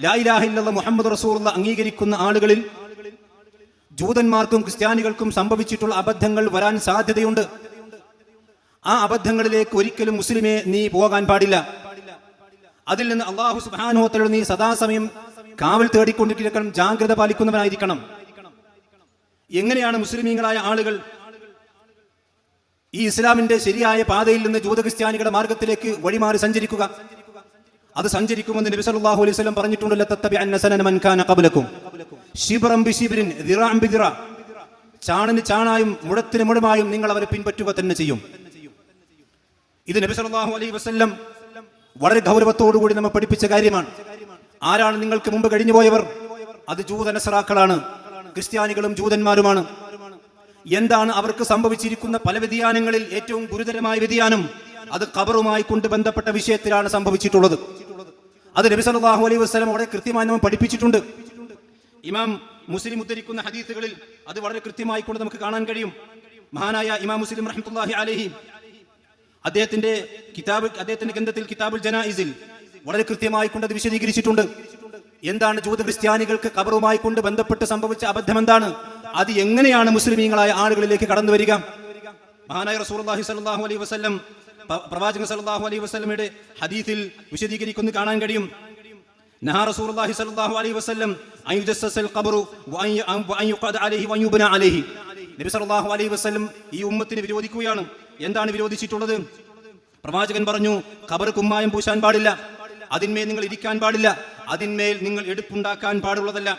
ലായിലാഹില്ല മുഹമ്മദ് റസൂറുള്ള അംഗീകരിക്കുന്ന ആളുകളിൽ ജൂതന്മാർക്കും ക്രിസ്ത്യാനികൾക്കും സംഭവിച്ചിട്ടുള്ള അബദ്ധങ്ങൾ വരാൻ സാധ്യതയുണ്ട്. ആ അബദ്ധങ്ങളിലേക്ക് ഒരിക്കലും മുസ്ലിമെ നീ പോകാൻ പാടില്ല. അതിൽ നിന്ന് അള്ളാഹു സുബാനുഹത്തോട് നീ സദാസമയം കാവൽ തേടിക്കൊണ്ടിരിക്കണം ജാഗ്രത പാലിക്കുന്നവനായിരിക്കണം. എങ്ങനെയാണ് മുസ്ലിമീങ്ങളായ ആളുകൾ ഈ ഇസ്ലാമിന്റെ ശരിയായ പാതയിൽ നിന്ന് ജൂത ക്രിസ്ത്യാനികളുടെ മാർഗത്തിലേക്ക് വഴിമാറി സഞ്ചരിക്കുക? അത് സഞ്ചരിക്കുമെന്ന് നബി സല്ലല്ലാഹു അലൈഹി വസല്ലം പറഞ്ഞിട്ടുണ്ടല്ലോ തത്തബി നസന മൻ കാന ഖബ്ലക്കും. ശിബ്റൻ ബിശിബ്രിൻ ബി ബിദിറ ചാണിന് ചാണായും മുഴത്തിന് മുഴമായും നിങ്ങൾ അവരെ പിൻപറ്റുക തന്നെ ചെയ്യും. ഇത് നബി സല്ലല്ലാഹു അലൈഹി വസല്ലം വളരെ ഗൗരവത്തോടുകൂടി നമ്മെ പഠിപ്പിച്ച കാര്യമാണ്. ആരാണ് നിങ്ങൾക്ക് മുമ്പ് കഴിഞ്ഞുപോയവർ? അത് ജൂതനസറാക്കളാണ്. ക്രിസ്ത്യാനികളും ജൂതന്മാരുമാണ്. എന്താണ് അവർക്ക് സംഭവിച്ചിരിക്കുന്ന പല വ്യതിയാനങ്ങളിൽ ഏറ്റവും ഗുരുതരമായ വ്യതിയാനം? അത് ഖബറുമായി കൊണ്ട് ബന്ധപ്പെട്ട വിഷയത്തിലാണ് സംഭവിച്ചിട്ടുള്ളത്. അത് നബി സല്ലല്ലാഹു അലൈഹി വസല്ലം അവിടെ കൃത്യമായി നമ്മൾ പഠിപ്പിച്ചിട്ടുണ്ട്. ഇമാം മുസ്ലിം ഉദ്ധരിക്കുന്ന ഹദീസുകളിൽ അത് വളരെ കൃത്യമായി കൊണ്ട് നമുക്ക് കാണാൻ കഴിയും. മഹാനായ ഇമാം മുസ്ലിം റഹ്മത്തുള്ളാഹി അലൈഹി അദ്ദേഹത്തിന്റെ കിതാബ് അദ്ദേഹത്തിന്റെ ഗ്രന്ഥത്തിൽ കിതാബുൽ ജനായിസിൽ വളരെ കൃത്യമായി കൊണ്ട് അത് വിശദീകരിച്ചിട്ടുണ്ട്. എന്താണ് ജൂത ക്രിസ്ത്യാനികൾക്ക് കബറുമായി കൊണ്ട് ബന്ധപ്പെട്ട് സംഭവിച്ച അബദ്ധം എന്താണ്? അത് എങ്ങനെയാണ് മുസ്ലിമീങ്ങളായ ആളുകളിലേക്ക് കടന്നു വരിക മഹാനായ റസൂലുള്ളാഹി സ്വല്ലല്ലാഹു അലൈഹി വസല്ലം പ- പ്രവാചകൻ സല്ലല്ലാഹു അലൈഹി വസല്ലമയുടെ ഹദീസിൽ വിശദീകരിക്കുന്നു കാണാൻ കഴിയും. നബി അലൈഹി ഈ വിരോധിക്കുകയാണ്. എന്താണ് വിരോധിച്ചിട്ടുള്ളത്? പ്രവാചകൻ പറഞ്ഞു ഖബർ കുമ്മായം പൂശാൻ പാടില്ല. അതിന്മേൽ നിങ്ങൾ ഇരിക്കാൻ പാടില്ല. അതിന്മേൽ നിങ്ങൾ എടുപ്പുണ്ടാക്കാൻ പാടുള്ളതല്ല.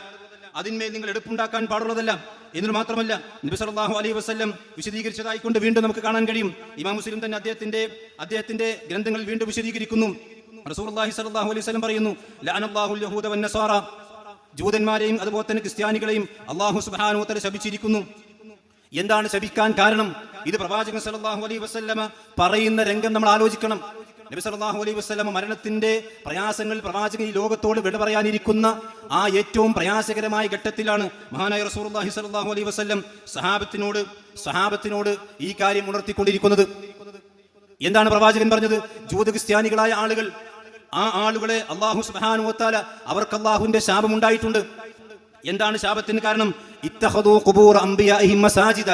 അതിന്മേൽ നിങ്ങൾ എടുപ്പുണ്ടാക്കാൻ പാടുള്ളതല്ല. എന്ന് മാത്രമല്ല നബി സല്ലല്ലാഹു അലൈഹി വസല്ലം വിശദീകരിച്ചതായിക്കൊണ്ട് വീണ്ടും നമുക്ക് കാണാൻ കഴിയും. ഇമാം മുസ്ലിം തന്നെ അദ്ദേഹത്തിന്റെ അദ്ദേഹത്തിന്റെ ഗ്രന്ഥങ്ങൾ വീണ്ടും വിശദീകരിക്കുന്നു. റസൂലുള്ളാഹി സ്വല്ലല്ലാഹു അലൈഹി വസല്ലം പറയുന്നു ജൂതന്മാരെയും അതുപോലെ തന്നെ ക്രിസ്ത്യാനികളെയും അള്ളാഹു സുബാനോത്തര ശപിച്ചിരിക്കുന്നു. എന്താണ് ശപിക്കാൻ കാരണം? ഇത് പ്രവാചകൻ സല്ലല്ലാഹു അലൈഹി വസ്ല്ലമ പറയുന്ന രംഗം നമ്മൾ ആലോചിക്കണം. നബി സല്ലല്ലാഹു അലൈഹി വസല്ലമ മരണത്തിന്റെ പ്രയാസങ്ങൾ പ്രവാചകൻ ഈ ലോകത്തോട് വിട പറയാനിരിക്കുന്ന ആ ഏറ്റവും പ്രയാസകരമായ ഘട്ടത്തിലാണ് മഹാനായ റസൂലുള്ളാഹി സല്ലാഹു അലൈഹി വസല്ലം സഹാബത്തിനോട് സഹാബത്തിനോട് ഈ കാര്യം ഉണർത്തിക്കൊണ്ടിരിക്കുന്നത്. എന്താണ് പ്രവാചകൻ പറഞ്ഞത്? ജൂത ക്രിസ്ത്യാനികളായ ആളുകൾ ആ ആളുകളെ അള്ളാഹു സുബ്ഹാനഹു വതആല അവർക്ക് അള്ളാഹുവിന്റെ ശാപം ഉണ്ടായിട്ടുണ്ട്. എന്താണ് ശാപത്തിന് കാരണം? ഇത്തഹദു ഖുബൂർ അംബിയാഇഹിം മസാജിദ.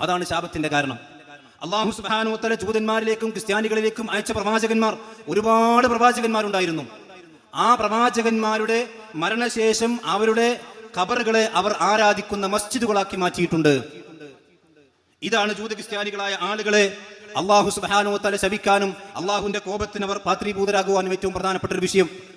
അതാണ് ശാപത്തിന്റെ കാരണം. അള്ളാഹു സുബ്ഹാനഹു വതആല ജൂതന്മാരിലേക്കും ക്രിസ്ത്യാനികളിലേക്കും അയച്ച പ്രവാചകന്മാർ ഒരുപാട് പ്രവാചകന്മാരുണ്ടായിരുന്നു. ആ പ്രവാചകന്മാരുടെ മരണശേഷം അവരുടെ ഖബറുകളെ അവർ ആരാധിക്കുന്ന മസ്ജിദുകളാക്കി മാറ്റിയിട്ടുണ്ട്. ഇതാണ് ജൂത ക്രിസ്ത്യാനികളായ ആളുകളെ അള്ളാഹു സുബാനോത്തല ശവിക്കാനും അള്ളാഹുവിന്റെ കോപത്തിന് അവർ പാത്രീഭൂതരാകുവാനും ഏറ്റവും പ്രധാനപ്പെട്ട ഒരു വിഷയം.